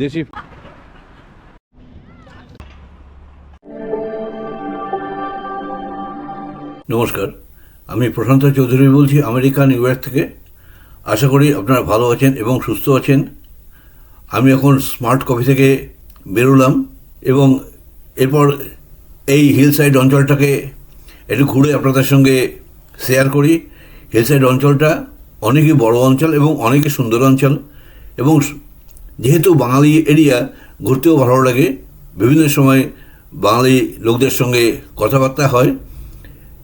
দেশি নমস্কার, আমি প্রশান্ত চৌধুরী বলছি আমেরিকা, নিউ ইয়র্ক থেকে। আশা করি আপনারা ভালো আছেন এবং সুস্থ আছেন। আমি এখন স্মার্ট কফি থেকে বেরোলাম এবং এরপর এই হিল সাইড অঞ্চলটাকে একটু ঘুরে আপনাদের সঙ্গে শেয়ার করি। হিল সাইড অঞ্চলটা অনেকই বড় অঞ্চল এবং অনেকই সুন্দর অঞ্চল এবং যেহেতু বাঙালি এরিয়া ঘুরতেও ভালো লাগে, বিভিন্ন সময় বাঙালি লোকদের সঙ্গে কথাবার্তা হয়।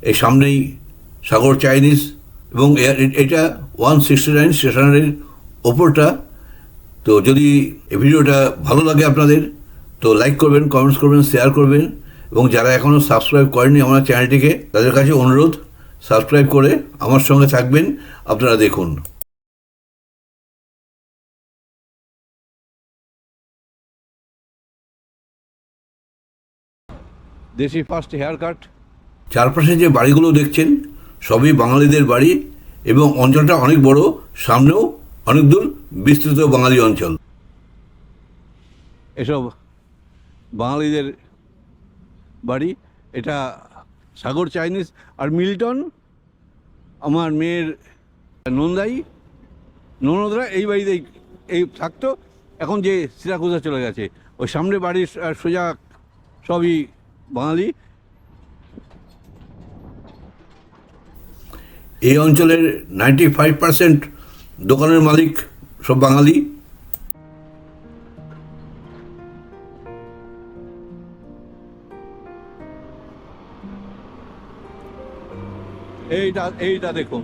এই সামনেই সাগর চাইনিজ এবং এটা ওয়ান সিক্সটি নাইন স্টেশনারির ওপরটা। তো যদি এই ভিডিওটা ভালো লাগে আপনাদের, তো লাইক করবেন কমেন্টস করবেন শেয়ার করবেন এবং যারা এখনও সাবস্ক্রাইব করেনি আমার চ্যানেলটিকে তাদের কাছে অনুরোধ সাবস্ক্রাইব করে আমার সঙ্গে থাকবেন, আপনারা দেখুন। দেশি ফার্স্ট হেয়ার কাট চারপাশে যে বাড়িগুলো দেখছেন সবই বাঙালিদের বাড়ি এবং অঞ্চলটা অনেক বড় সামনেও অনেক দূর বিস্তৃত বাঙালি অঞ্চল। এসব বাঙালিদের বাড়ি এটা সাগর চাইনিজ আর মিল্টন আমার মেয়ের নন্দাই ননদরা এই বাড়িতেই এই থাকতো। এখন যে সিরাকুজা চলে গেছে ওই সামনে বাড়ির সোজা সবই বাঙালি? এই অঞ্চলের নাইনটি ফাইভ পার্সেন্ট দোকানের মালিক সব বাঙালি। এইটা এইটা দেখুন।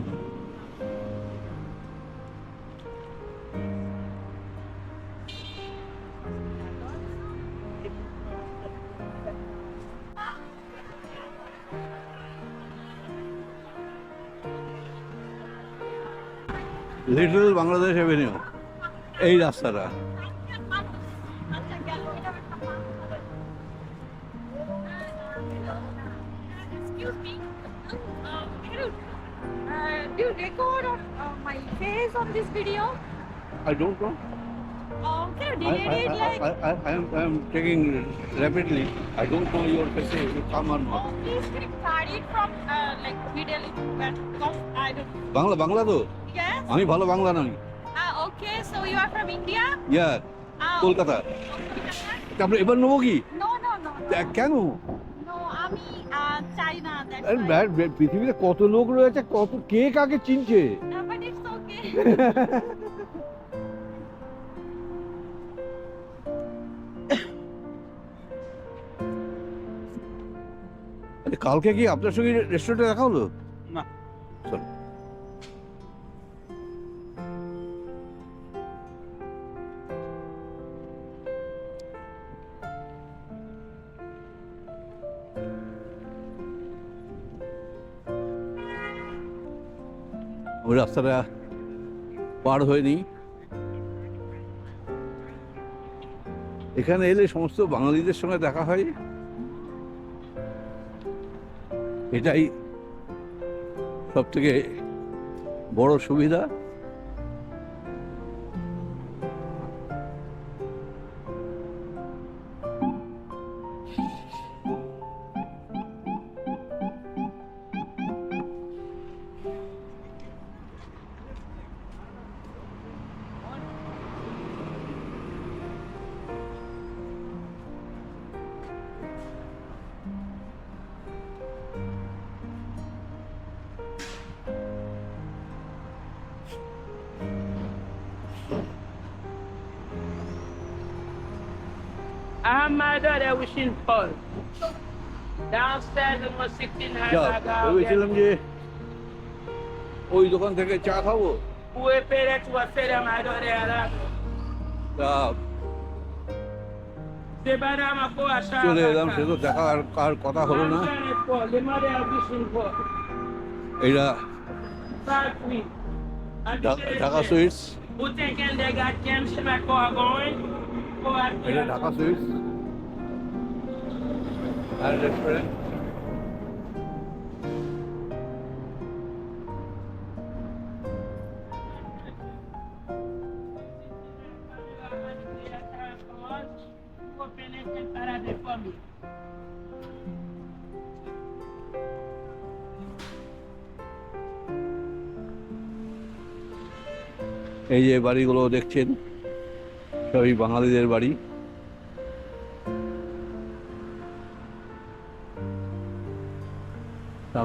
লিটল বাংলাদেশ এভিনিউ এই রাস্তাটা. Um, uh, do you record on, uh, my face on this video? I don't know. Um, I, I. I, I, I, am, I am taking rapidly. I don't know your face, you come or oh, not. please can you it from uh, like middle but because I don't. Bangla Bangla তো Yes. আমি ভালো বাংলা নই Ah, okay. So you are from India? Yeah Ah, Kolkata Kolkata? তারপরে এবার নেব কি No, no, no. কেন No, আমি uh. ব্যাড, ব্যাড, পৃথিবীতে কত লোক রয়েছে কত কে কাকে চিনছে কালকে কি আপনার সঙ্গে রেস্টুরেন্টে দেখা হলো? না। চলো। ওই রাস্তাটা পার হয়নি। এখানে এলে সমস্ত বাঙালিদের সঙ্গে দেখা হয়। এটাই সব থেকে বড় সুবিধা। I my daughter wishing Paul. Downstairs my 16 high যা bag. ভেবেছিলাম যে ওই দোকান থেকে চা খাব fed my daughter? তা The banana go a shop. চলে এলাম সে তো দেখা আর আর কথা হলো না. এটা ঢাকা সুইটস এটা ঢাকা সুইটস এই যে বাড়িগুলো দেখছেন সবই বাঙালিদের বাড়ি।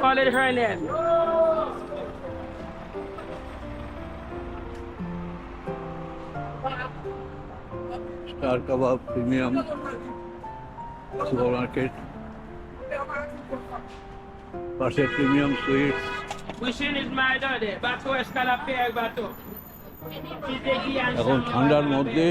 Call it her name. Star Kabab premium supermarket পাশে প্রিমিয়াম সুইটস. এখন ঠান্ডার মধ্যে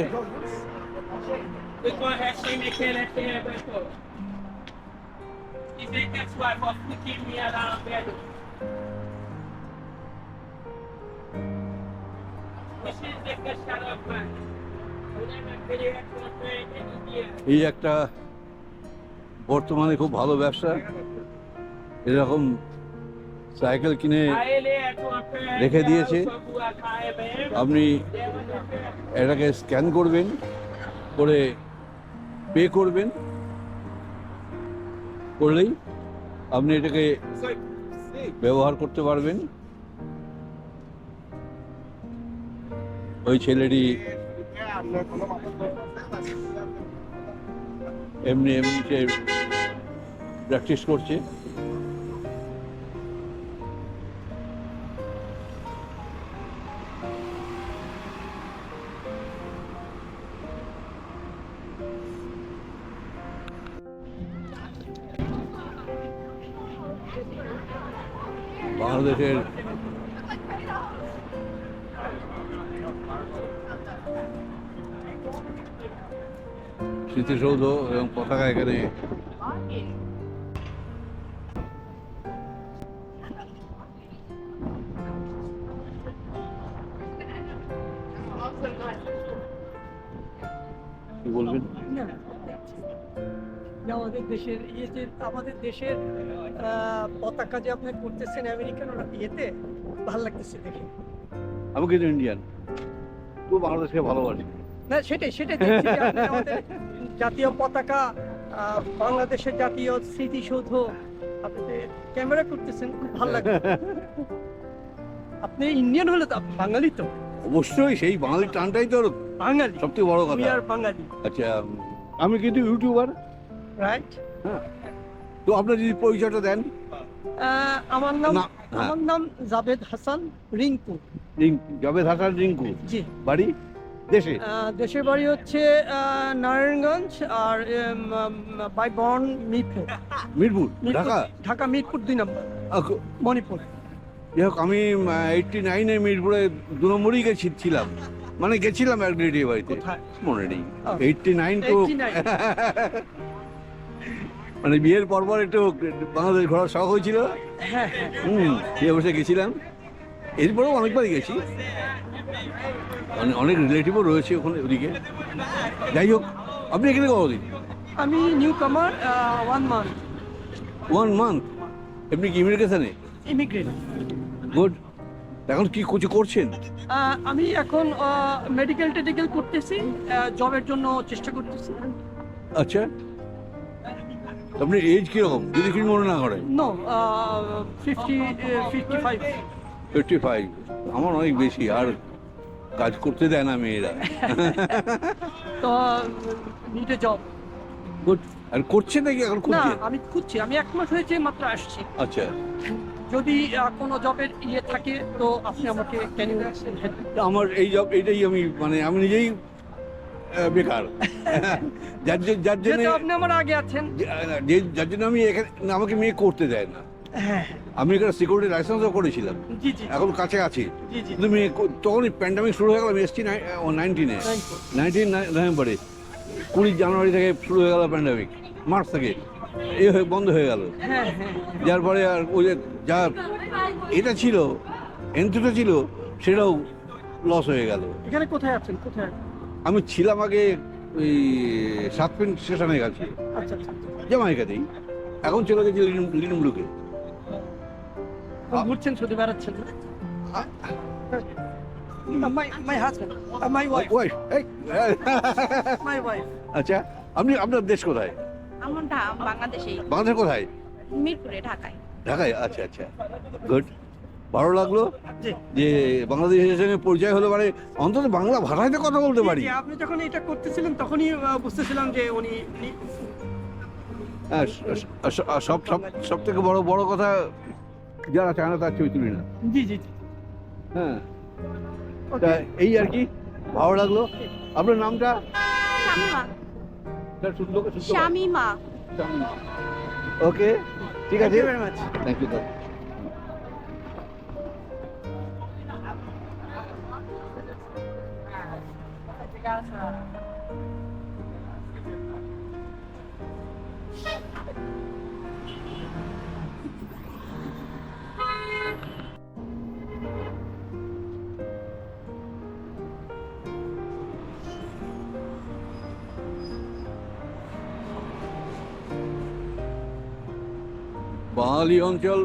এই একটা বর্তমানে খুব ভালো ব্যবসা। এরকম সাইকেল কিনে রেখে দিয়েছে। আপনি এটাকে স্ক্যান করবেন, করে পে করবেন। করলেই আপনি এটাকে ব্যবহার করতে পারবেন। ওই ছেলেটি এমনি এমনিতে প্র্যাকটিস করছে। বাংলাদেশের স্মৃতিসৌধ এবং পতাকা এখানে কি বলবেন? যে আমাদের দেশের ইয়ে যে আমাদের দেশের আহ, পতাকা যে আপনি করতেছেন আমেরিকান ওরা ইয়েতে ভালো লাগতেছে দেখে? আমি কিন্তু ইন্ডিয়ান তো বাংলাদেশকে ভালোবাসি। না সেটাই সেটাই দেখছি আপনি আমাদের জাতীয় পতাকা আহ, বাংলাদেশের জাতীয় স্মৃতিসৌধ আপনি ক্যামেরা করতেছেন খুব ভালো লাগে আপনি ইন্ডিয়ান হলে তো বাঙালি তো। অবশ্যই সেই বাঙালি টানটাই তো বাঙালি। সবথেকে বড় আমি কথা আর বাঙালি। আচ্ছা আমি কিন্তু ইউটিউবার রাইট তো আপনার যদি পরিচয়টা দেন। আমার নাম হ্যাঁ। আমার নাম জাভেদ হাসান রিঙ্কু রিঙ্কু জাভেদ হাসান রিঙ্কু জি। বাড়ি? দেশে? দেশের বাড়ি হচ্ছে নারায়ণগঞ্জ আর বাই বর্ন মিরপুর। মিরপুর? ঢাকা? ঢাকা মিরপুর দুই নম্বর। মণিপুর। যাই হোক আমি এইটটি নাইনে মিরপুরে দু নম্বরই গেছি ছিলাম। মানে গেছিলাম এক বাড়িতে। মনে নেই। এইটটি নাইন তো 89 মানে বিয়ের পর পর একটু বাংলাদেশ ঘোরার শখ হয়েছিল? হ্যাঁ হ্যাঁ। হুম এই অবশ্যই গেছিলাম। এরপরেও অনেকবারই গেছি। অনেক অনেক রিলেটিভও রয়েছে ওখানে ওদিকে। যাই হোক আপনি এখানে কতদিন আমি নিউ কামার ওয়ান মান্থ ওয়ান মান্থ এমনি কি ইমিগ্রেশনে? গুড এখন কি কিছু করছেন? আমি এখন মেডিকেল টেডিকেল করতেছি জবের জন্য চেষ্টা করতেছি। আচ্ছা। আপনি এজ কীরকম? যদি কিছু মনে না করেন। No fifty fifty five fifty five আমার অনেক বেশি আর কাজ করতে দেয় না মেয়েরা। তো নিটে জব গুড আর করছেন নাকি এখন না আমি খুঁজছি আমি এক মাস হয়েছে মাত্র আসছি। আচ্ছা। যদি আহ, কোনো জবের ইয়ে থাকে তো আপনি আমাকে ক্যান ইউ আমার এই জব এইটাই আমি মানে আমি নিজেই বেকার। যার জ- যার জন্য যেহেতু আপনি আমার আগে আছেন। যে যার জন্য আমি এখানে আমাকে মেয়ে করতে দেয় না। হ্যাঁ। আমি এখানে সিকিউরিটি লাইসেন্সও করেছিলাম। এখন কাছে আছি কিন্তু মেয়ে তখনই প্যান্ডামিক শুরু হয়ে গেল আমি এসছি নাইনটিনে নাইনটিন নভেম্বরে কুড়ি জানুয়ারি থেকে শুরু হয়ে গেল প্যান্ডামিক মার্চ থেকে। এ হয়ে বন্ধ হয়ে গেল। হ্যাঁ হ্যাঁ যার পরে আর ওই যে যা এটা ছিল এন্ট্রিটা ছিল সেটাও লস হয়ে গেল। এখানে কোথায় আছেন? কোথায়? আমি ছিলাম আগে ওই সাত পেন স্টেশনে গেছি। আচ্ছা আচ্ছা। জামাইকাতেই। এখন চলে গেছি লিনমুলুকে তো ঘুরছেন শুধু বেড়াচ্ছেন মাই মাই হাজবেন্ড মাই ওয়াইফ ওই এই। মাই ওয়াইফ আচ্ছা আপনি আপনার দেশ কোথায়? আমার ঢা- বাংলাদেশ কোথায়? মিরপুরে ঢাকায়। ঢাকায় আচ্ছা আচ্ছা। গুড ভালো লাগল? যে বাংলাদেশের সঙ্গে পরিচয় হলো মানে অন্তত বাংলা ভাষায় তো কথা বলতে পারি। আপনি যখন এটা করতেছিলেন তখনই বুঝতেছিলাম যে উনি হ্যাঁ, সব সব সব থেকে বড় বড় কথা যারা চায় না তার ছবি তুলি না। জি জি জি। হ্যাঁ। এই আর কি? ভালো লাগল। আপনার নামটা? শামিমা। ওকে ঠিক আছে। Thank you very much thank you Bengali অঞ্চল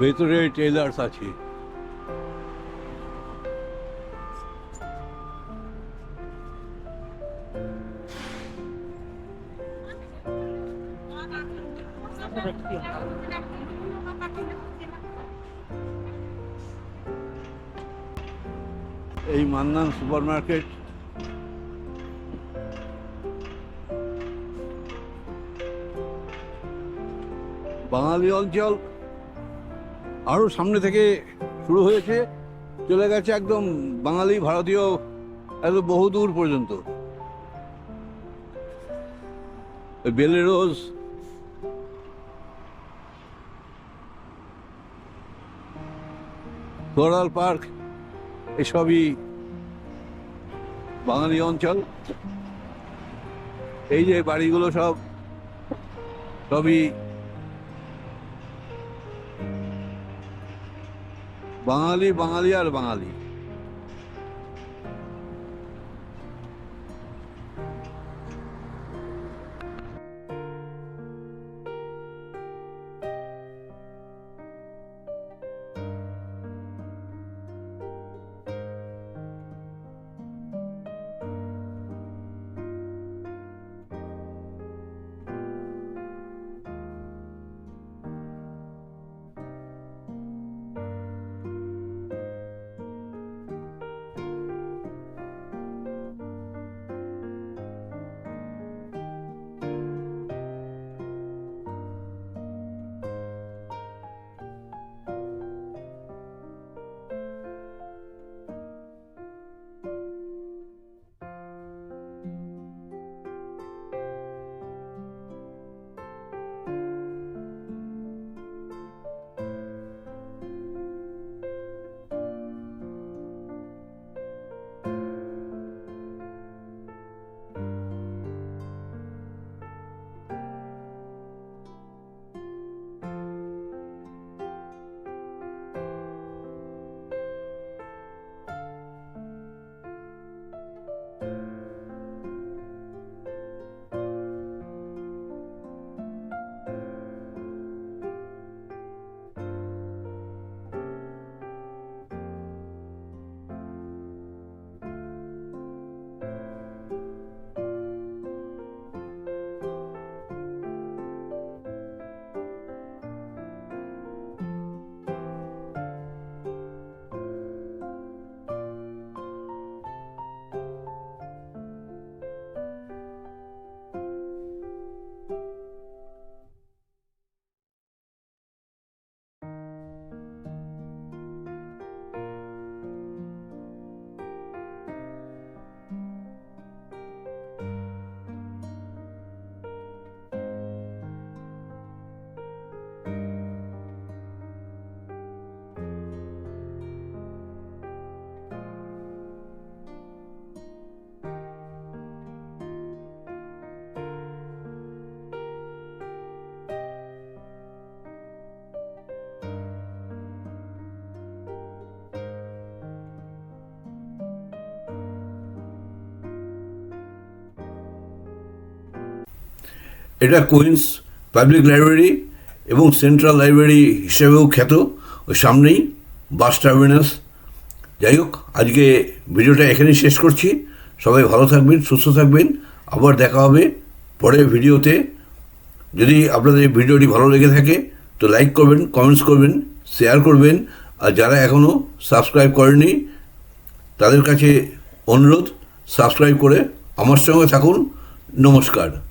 ভেতরে টেলার্স আছে। এই মান্নান সুপার মার্কেট বাঙালি অঞ্চল আরও সামনে থেকে শুরু হয়েছে, চলে গেছে একদম বাঙালি ভারতীয় একদম বহুদূর পর্যন্ত। বেলেরোজ কোরাল পার্ক, এসবই বাঙালি অঞ্চল। এই যে বাড়িগুলো সব, সবই বাঙালি বাঙালি আর বাঙালি এটা কুইন্স পাবলিক লাইব্রেরি এবং সেন্ট্রাল লাইব্রেরি হিসেবেও খ্যাত। ওই সামনেই বাস টার্মিনাস। যাই হোক, আজকে ভিডিওটা এখানেই শেষ করছি। সবাই ভালো থাকবেন, সুস্থ থাকবেন। আবার দেখা হবে পরের ভিডিওতে। যদি আপনাদের ভিডিওটি ভালো লেগে থাকে, তো লাইক করবেন কমেন্টস করবেন শেয়ার করবেন। আর যারা এখনও সাবস্ক্রাইব করেনি তাদের কাছে অনুরোধ সাবস্ক্রাইব করে আমার সঙ্গে থাকুন। নমস্কার।